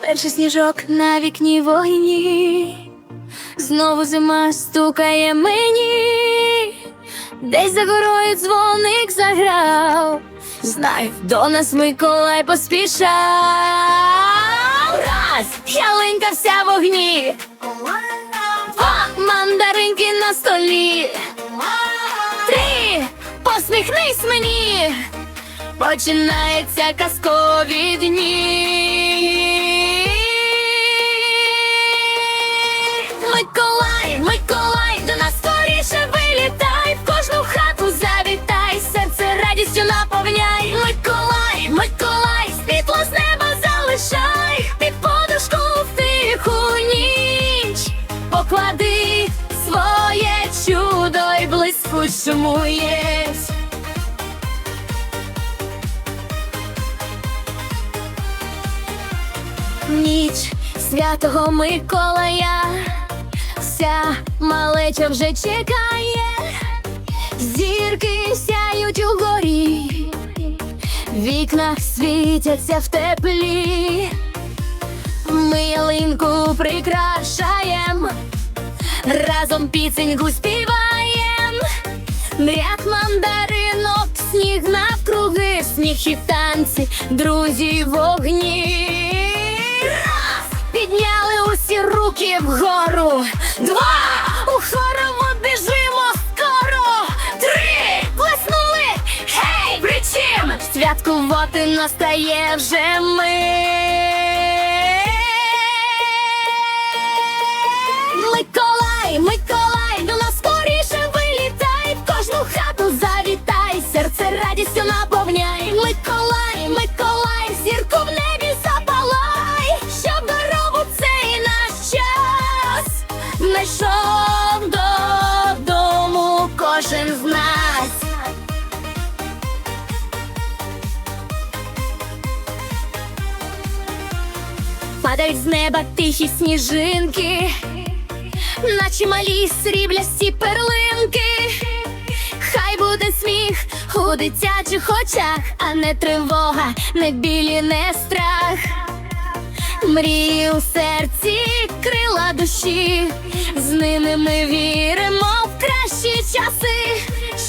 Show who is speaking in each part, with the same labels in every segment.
Speaker 1: Перший сніжок на вікні вогні, знову зима стукає мені, десь за горою дзвоник заграв. Знаю, до нас Миколай поспішав. Раз, ялинка вся в огні, два, мандаринки на столі. Три, посміхнись мені. Починаються казкові дні. Поклади своє чудо й блискучому єсть. Ніч святого Миколая, вся малеча вже чекає, зірки сяють угорі, в вікнах світяться в теплі, ми ялинку прикрашаєм, разом пісеньку співаєм, ряд мандаринок, сніг навкруги, сніг і танці, друзі вогні. Підняли усі руки вгору. Два! У хорову біжимо скоро. Три! Плеснули! Гей! Причим! Святкувати настає вже ми. Миколай, Миколай, зірку в небі запалай, щоб дорогу цей наш час знайшов додому кожен з нас. Падають з неба тихі сніжинки, наче малі сріблясті перлинки. Хай буде сміх у дитячих очах, а не тривога, не білі, не страх. Мрії у серці, крила душі, з ними ми віримо в кращі часи,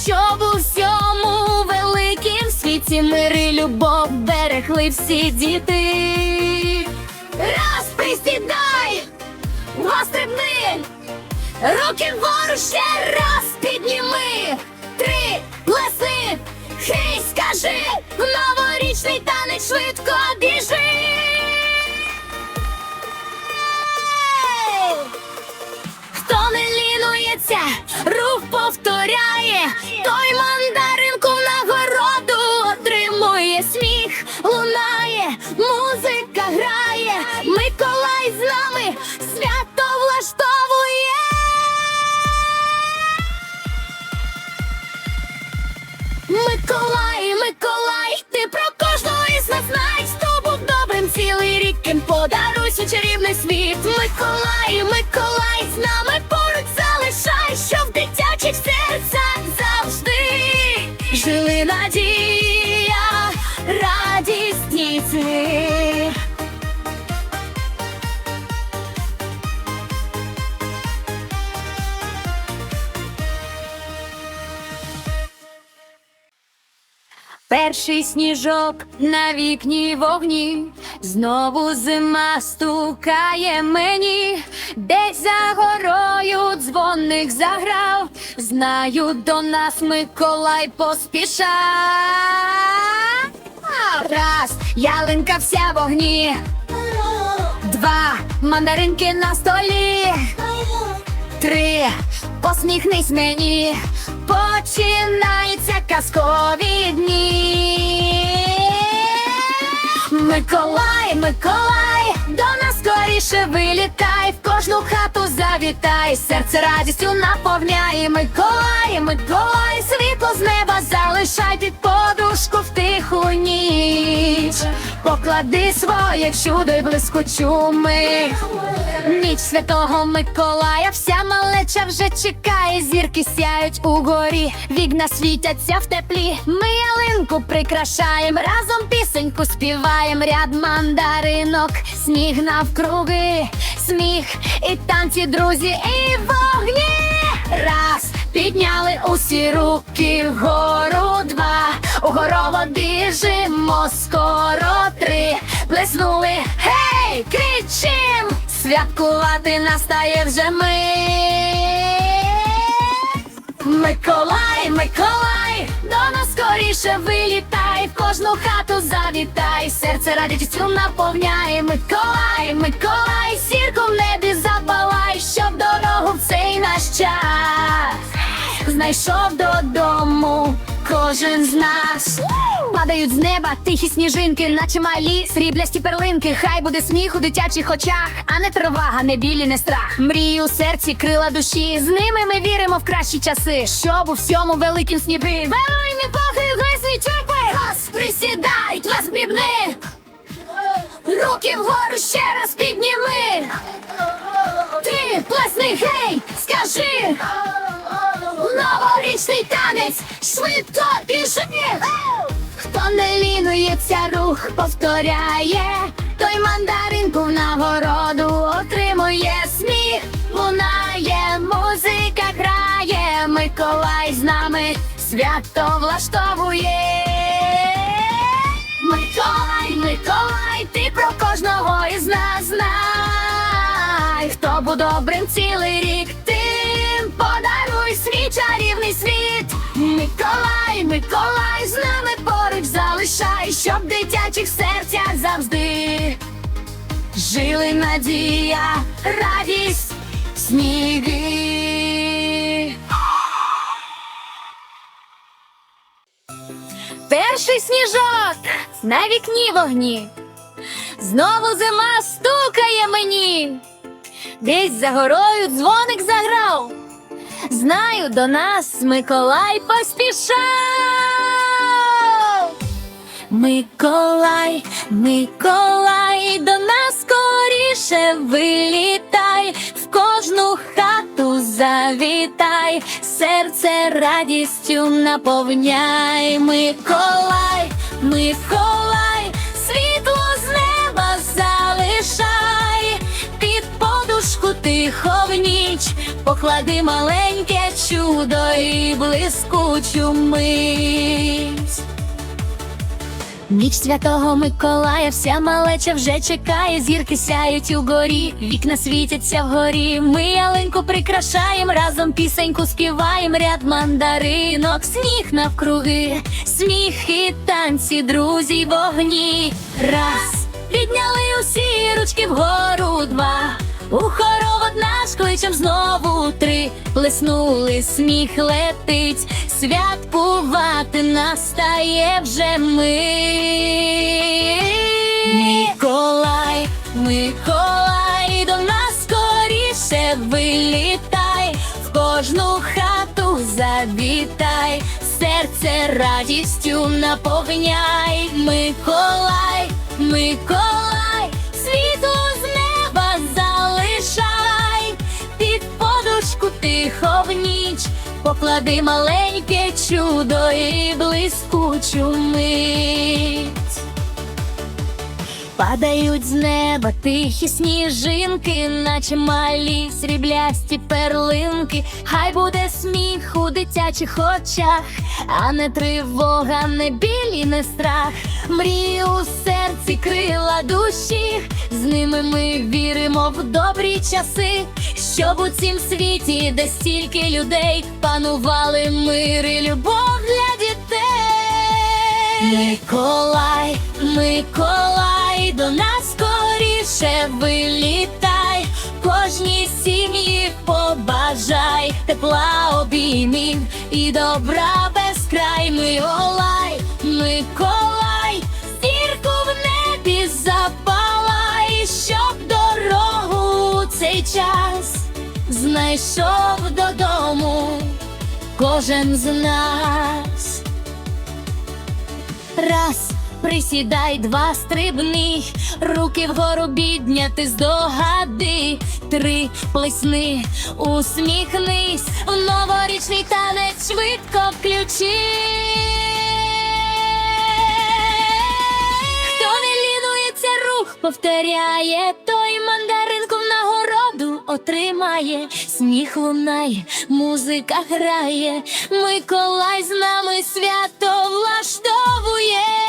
Speaker 1: щоб у всьому великім світі мири любов берегли всі діти. Раз присідай, вострибни, руки вгору ще раз підніми. Хей, скажи, новорічний танець швидко біжи. Хто не лінується, рух повторяє, той мандаринку в нагороду отримує. Сміх, лунає, музика грає, Миколай цілий рік, ким подаруй свій чарівний світ. Миколай, Миколай, з нами поруч залишай, що в дитячих серцях завжди жили надія, радість дітей. Перший сніжок на вікні вогні, знову зима стукає мені, десь за горою дзвоник заграв, знаю, до нас Миколай поспішав. Раз, ялинка вся в огні, два, мандаринки на столі. Три, посміхнись мені, починаються казкові дні. Миколай, Миколай, до нас скоріше вилітай, кожну хату завітай, серце радістю наповняє Миколай, Миколай, світло з неба залишай під подушку в тиху ніч. Поклади своє чудо й блискучу мить. Ніч святого Миколая, вся малеча вже чекає, зірки сяють угорі, вікна світяться в теплі. Ми ялинку прикрашаєм, разом пісеньку співаєм, ряд мандаринок, сніг навкруги, сміх і танці, друзі, і вогні. Раз підняли усі руки вгору, два у горово біжимо, скоро три плеснули, гей, кричим, святкувати настає вже ми. Миколай, Миколай, до нас скоріше вилітай, в кожну хату завітай, серце радістю наповняє. Миколай, Миколай, сірку в небі цей наш час знайшов додому кожен з нас. Падають з неба тихі сніжинки, наче малі сріблясті перлинки. Хай буде сміх у дитячих очах, а не тривога, не білі, не страх. Мрії у серці, крила душі. З ними ми віримо в кращі часи, щоб у всьому великім сніби. Велині Боги, гайсні черпи! Раз, присідають, вас бібни! Руки вгору ще раз підніми! Ти плесни, гей, скажи! Новорічний танець, швидко біжи! Хто не лінується, рух повторяє, той мандаринку в нагороду отримує сміх, лунає, музика грає, Миколай з нами свято влаштовує. Миколай, Миколай, ти цілий рік, тим подаруй свій чарівний світ. Миколай, Миколай, з нами поруч залишай, щоб дитячих серцях завжди жили надія, радість, сніги. Перший сніжок на вікні вогні. Знову зима стукає мені. Десь за горою дзвоник заграв. Знаю, до нас Миколай поспішав. Миколай, Миколай, до нас скоріше вилітай, в кожну хату завітай, серце радістю наповняй, Миколай, Миколай, подушку тихо в ніч, поклади маленьке чудо і блискучу мить. Ніч святого Миколая, вся малеча вже чекає, зірки сяють угорі, вікна світяться вгорі. Ми ялинку прикрашаєм, разом пісеньку співаєм, ряд мандаринок, сніг навкруги, сміх і танці, друзі, вогні. Раз підняли усі ручки вгору, два. У хоровод наш кличем знову три. Плеснули, сміх летить, святкувати настає вже ми. Миколай, Миколай, до нас скоріше вилітай, в кожну хату завітай, серце радістю наповняй, Миколай, Миколай, в ніч, поклади маленьке чудо і блискучу мить. Падають з неба тихі сніжинки, наче малі сріблясті перлинки. Хай буде сміх у дитячих очах, а не тривога, не біль і не страх. Мрії у серці крила душі, з ними ми віримо в добрі часи, щоб у цім світі, де стільки людей, панували мир і любов для дітей. Миколай, Миколай, до нас скоріше вилітай, кожній сім'ї побажай, тепла обіймів і добра безкрай, Миколай, Миколай, зірку в небі запалай, щоб дорогу цей час знайшов додому кожен з нас. Раз, присідай, два стрибни, руки вгору підняти здогади. Три, плесни, усміхнись, в новорічний танець швидко включи. Хто не лінується, рух повторяє, той мандаринку в нагороду отримає, сміх лунає, музика грає, Миколай з нами свято влаштовує.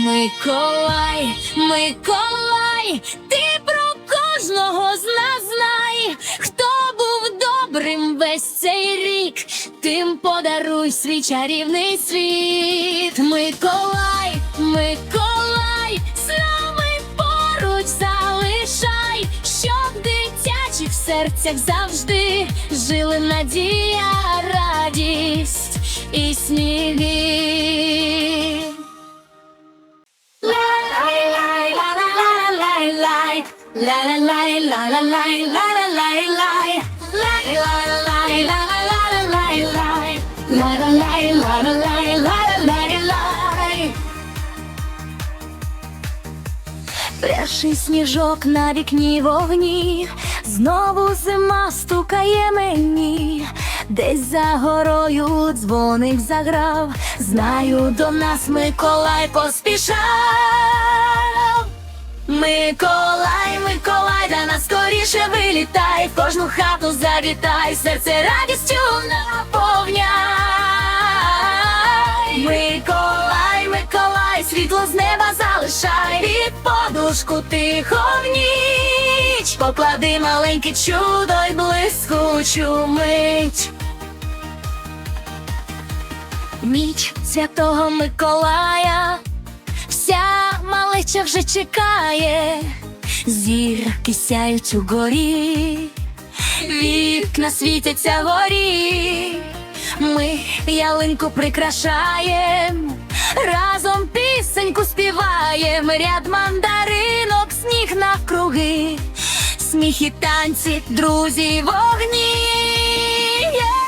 Speaker 1: Миколай, Миколай, ти про кожного з нас знай, хто був добрим весь цей рік, тим подаруй свій чарівний світ. Миколай, Миколай, з нами поруч залишай, щоб дитячих серцях завжди жили надія, радість і сміх. Перший сніжок на вікні вогні, знову зима стукає мені, десь за горою дзвоник заграв, знаю, до нас Миколай поспішав. Миколай, Миколай, да нас скоріше вилітай, в кожну хату завітай, серце радістю наповняй. Миколай, Миколай, світло з неба залишай, під подушку тихо в ніч, поклади маленьке чудо й блискучу мить. Ніч святого Миколая, вся малеча вже чекає, зірки сяють у горі, вікна світяться горі, ми ялинку прикрашаєм, разом пісеньку співаєм, ряд мандаринок, сніг навкруги, сміх і танці, друзі, вогні. Є!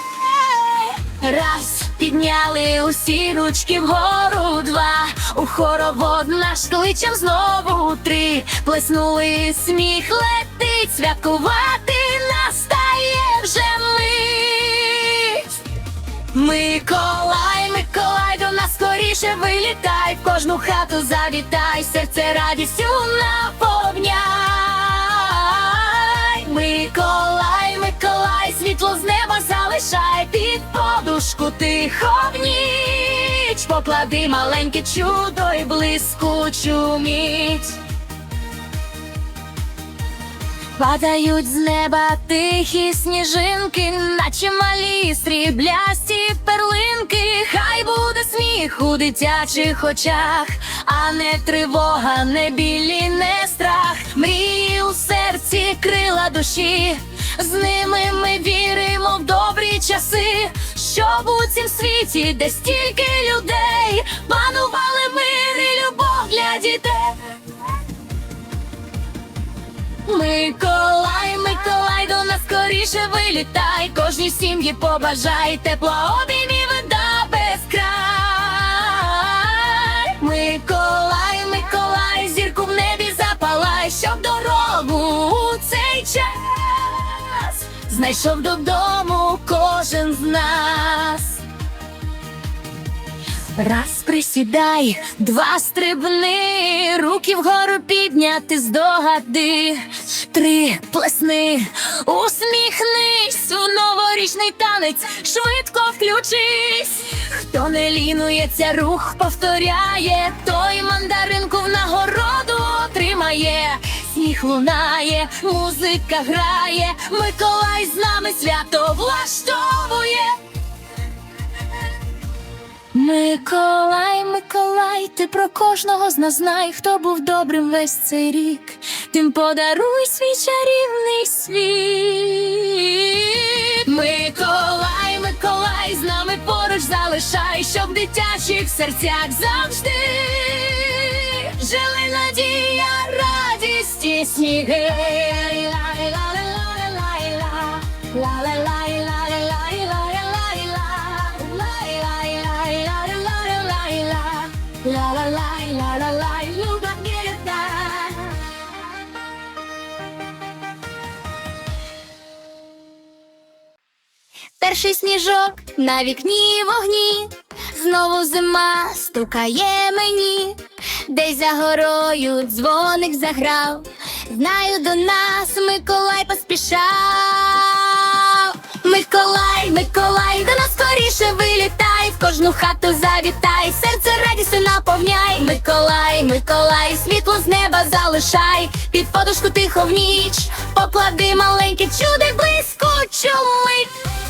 Speaker 1: Раз підняли усі ручки вгору, два у хоровод наш кличем знову три. Плеснули сміх, летить, святкувати настає вже мить. Миколай, Миколай, до нас скоріше вилітай, в кожну хату завітай, серце радістю наповняй. Миколай, Миколай, світло з неба залишай, під подушку тихо в ніч, поклади маленьке чудо й блискучу мить. Падають з неба тихі сніжинки, наче малі сріблясті перлинки. Хай буде сміх у дитячих очах, а не тривога, не білі, не страх. Мрії у серці, крила душі. З ними ми віримо в добрі часи, щоб у цім світі, де стільки людей, панували мир і любов для дітей. Миколай, Миколай, до нас скоріше вилітай, кожній сім'ї побажай тепла обіймів знайшов додому кожен з нас. Раз присідай, два стрибни, руки вгору підняти здогади. Три плесни, усміхнись в новорічний танець, швидко включись. Хто не лінується, рух повторяє, той мандаринку в нагороду отримає. Сніг лунає, музика грає, Миколай з нами свято влаштовує. Миколай, Миколай, ти про кожного з нас знай, хто був добрим весь цей рік, тим подаруй свій чарівний світ. Миколай, Миколай, з нами поруч залишай, щоб в дитячих серцях завжди Жили надія, радість і сніги. Перший сніжок на вікні вогні, знову зима стукає мені десь за горою дзвоник заграв. Знаю, до нас Миколай поспішав. Миколай, Миколай, до нас скоріше вилітай, в кожну хату завітай, серце радістю наповняй. Миколай, Миколай, світло з неба залишай, під подушку тихо в ніч, поклади маленьке чудо блискучу мить.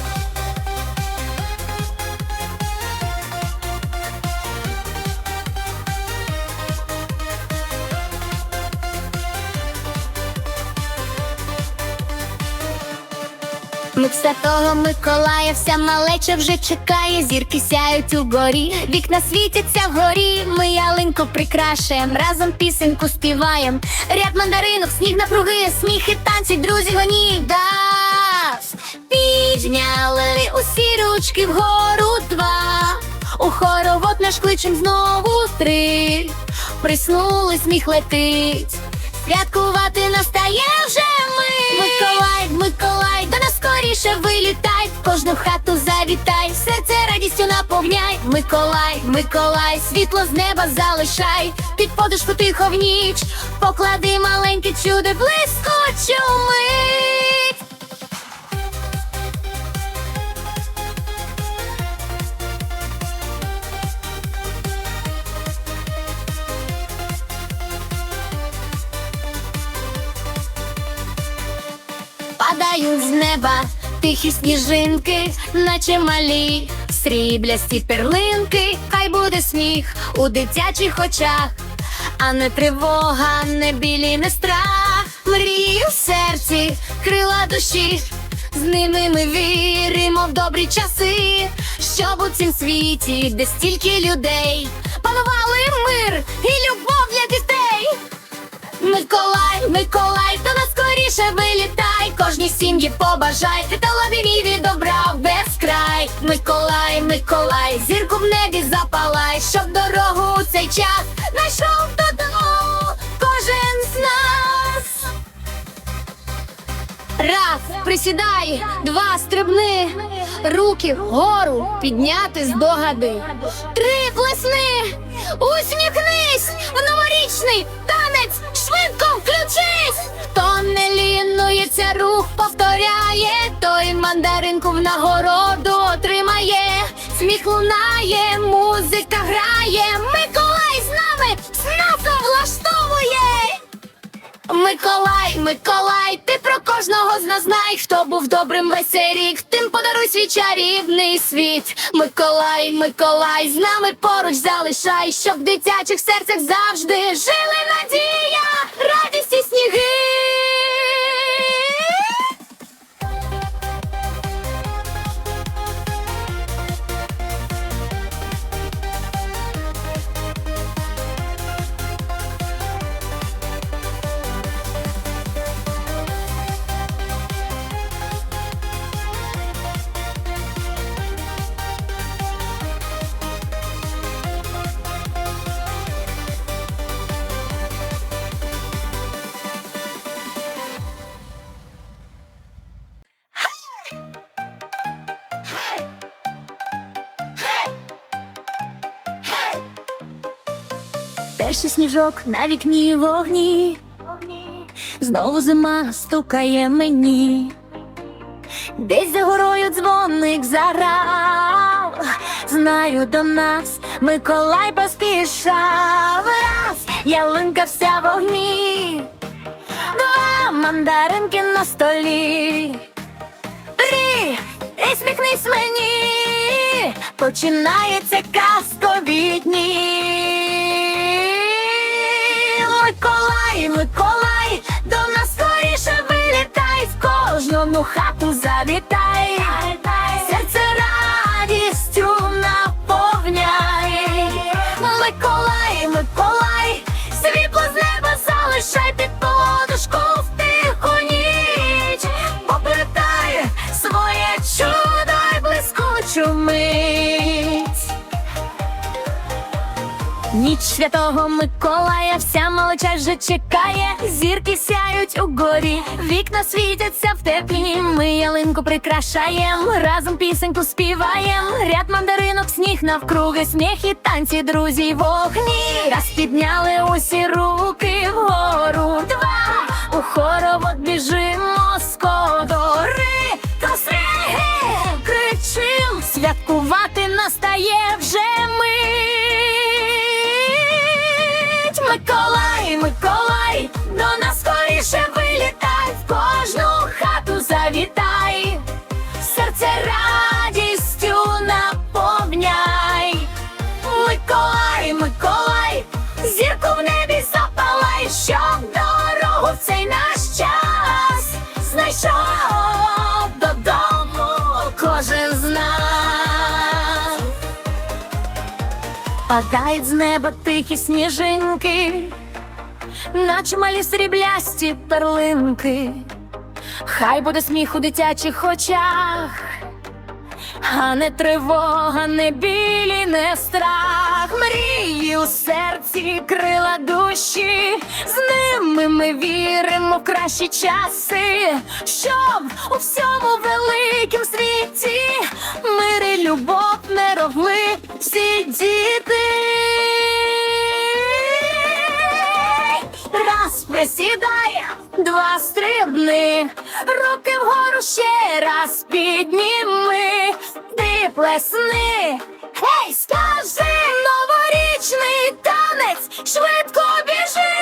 Speaker 1: Мить святого Миколая, вся малеча вже чекає, зірки сяють у горі, вікна світяться вгорі, ми ялинку прикрашаєм, разом пісеньку співаєм, ряд мандаринок, сніг напруги, сміх і танці, друзі гоні дас. Підняли усі ручки вгору два. У хоровод наш кличем знову три. Приснули, сміх летить. Святкувати настає вже. Миколай, до нас скоріше вилітай, кожну хату завітай, серце радістю наповняй. Миколай, Миколай, світло з неба залишай, під подушку тихо в ніч, поклади маленьке чудо блискучу мить. Неба тихі сніжинки, наче малі, сріблясті перлинки, хай буде сміх у дитячих очах, а не тривога, не білі, не страх, мрії в серці, крила душі, з ними ми віримо в добрі часи, щоб у цім світі, де стільки людей, панували мир і любов для дітей. Миколай, Миколай, до нас скоріше вилітай, кожній сім'ї побажай, та талабі від добра без край. Миколай, Миколай, зірку в небі запалай, щоб дорогу у цей час знайшов додому Раз, присідай, два, стрибни, руки вгору, підняти з догади. Три, плесни, усміхнись, в новорічний танець, швидко включись. Хто не лінується, рух повторяє, той мандаринку в нагороду отримає. Сміх лунає, музика грає, Миколай з нами знато влаштовує. Миколай, Миколай, ти про кожного знай, хто був добрим весь рік, тим подаруй свій чарівний світ. Миколай, Миколай, з нами поруч залишай, щоб в дитячих серцях завжди жили надія, радість і сніги. Перший сніжок на вікні вогні, знову зима стукає мені, десь за горою дзвоник заграв, знаю до нас Миколай поспішав, раз ялинка вся в огні, два мандаринки на столі, три, і сміхнись мені, починається казкові дні. Миколай, Миколай, до нас скоріше вилітай, в кожному хату завітай, святого Миколая, вся молодь вже чекає, зірки сяють у горі, вікна світяться в теплі. Ми ялинку прикрашаєм, разом пісеньку співаєм. Ряд мандаринок, сніг навкруги, сміх і танці, друзі, вогні. Раз підняли усі руки вгору. Два у хоровод біжимо з кодори. То святкувати настає вже мить. Падають з неба тихі сніжинки, наче малі сріблясті перлинки. Хай буде сміх у дитячих очах. А не тривога, не білі, не страх, мрії у серці, крила душі, з ними ми віримо в кращі часи, щоб у всьому великім світі мир і любов Присідай, два стрибни, руки вгору ще раз підніми, ти плесни, гей, скажи, новорічний танець, швидко біжи.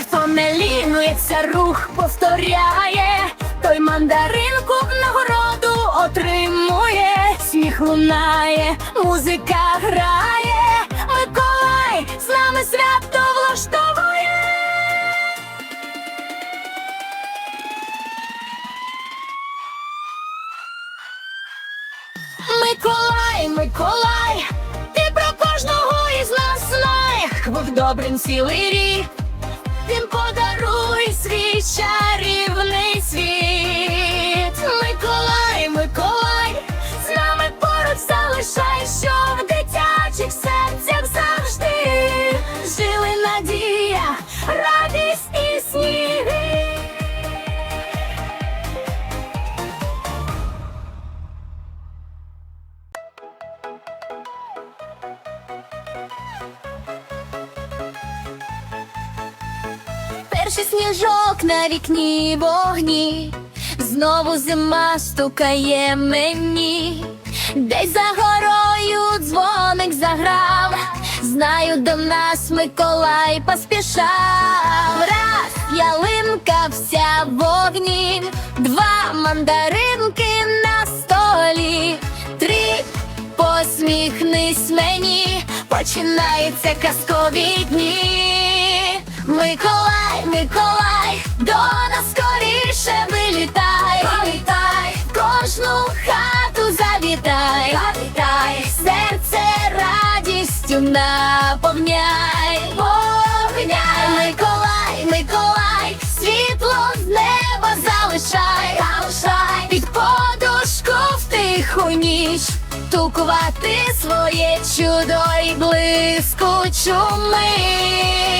Speaker 1: Хто не лінується, рух повторяє, той мандаринку в нагороду отримує, сміх лунає, музика грає, Миколай, Миколай, ти про кожного із нас знає, був добрим цілий рік. тим подаруй свій чарівний світ. Сніжок на вікні вогні, знову зима стукає мені, десь за горою дзвоник заграв, знаю, до нас Миколай поспішав. Раз ялинка вся в вогні, два мандаринки на столі, три посміхнись мені, починаються казкові дні. Миколай, Миколай, до нас скоріше вилітай, Вилітай, кожну хату завітай, завітай, серце радістю наповняй, вогняй, Миколай, Миколай, світло з неба залишай, залишай, під подушку в тиху ніч, тулкувати своє чудо й блискучу мить.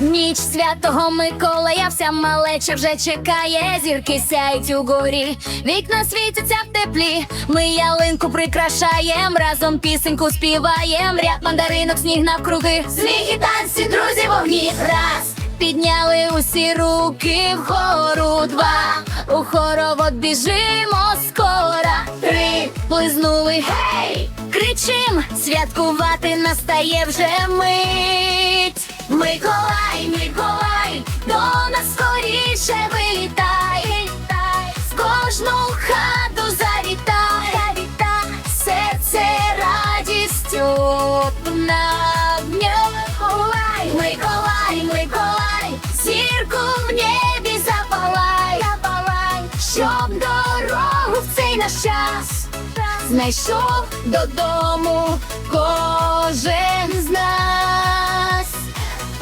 Speaker 1: Ніч святого Миколая, вся малеча вже чекає, зірки сяють у горі, вікна світяться в теплі. Ми ялинку прикрашаєм, разом пісеньку співаєм, ряд мандаринок, сніг навкруги, сміх і танці, друзі, вогні. Раз. Підняли усі руки вгору, два. У хоровод біжимо скоро. Три. Плизнули, гей, кричим, святкувати настає вже мить. Миколай, Миколай, до нас скоріше вилітай, в кожну хату завітай, серце радістю навнявай. Миколай, Миколай, зірку в небі запалай, запалай, щоб дорогу в цей наш час знайшов додому кожен з нас.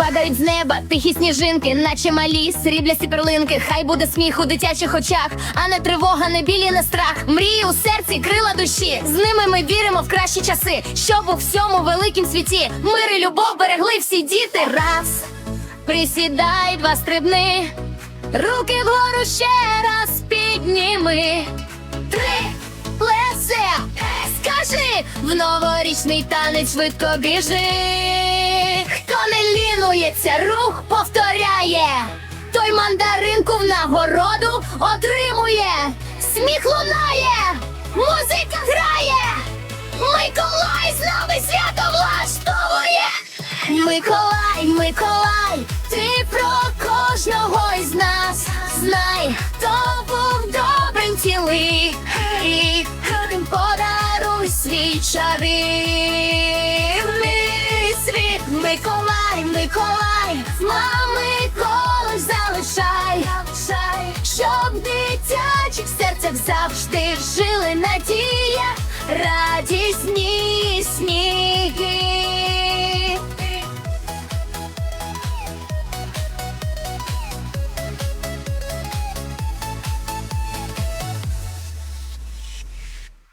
Speaker 1: Падають з неба, тихі сніжинки, наче малі, сріблясті перлинки. Хай буде сміх у дитячих очах, а не тривога, не білі, не страх. Мрії у серці, крила душі. З ними ми віримо в кращі часи, щоб у всьому великім світі мир і любов берегли всі діти. Раз, присідай, два стрибни, руки вгору ще раз підніми. Три, плесе, скажи, в новорічний танець швидко біжи. Хто не лінується, рух повторяє. Той мандаринку в нагороду отримує. Сміх лунає, музика грає. Миколай з нами свято влаштовує. Миколай, Миколай, ти про кожного із нас знай, хто був добрим цілий рік, Один даруй свій чарівний світ, Миколай, Миколай, мами колиш залишай, щоб дитячих серцях завжди жили надія, радісні сніги.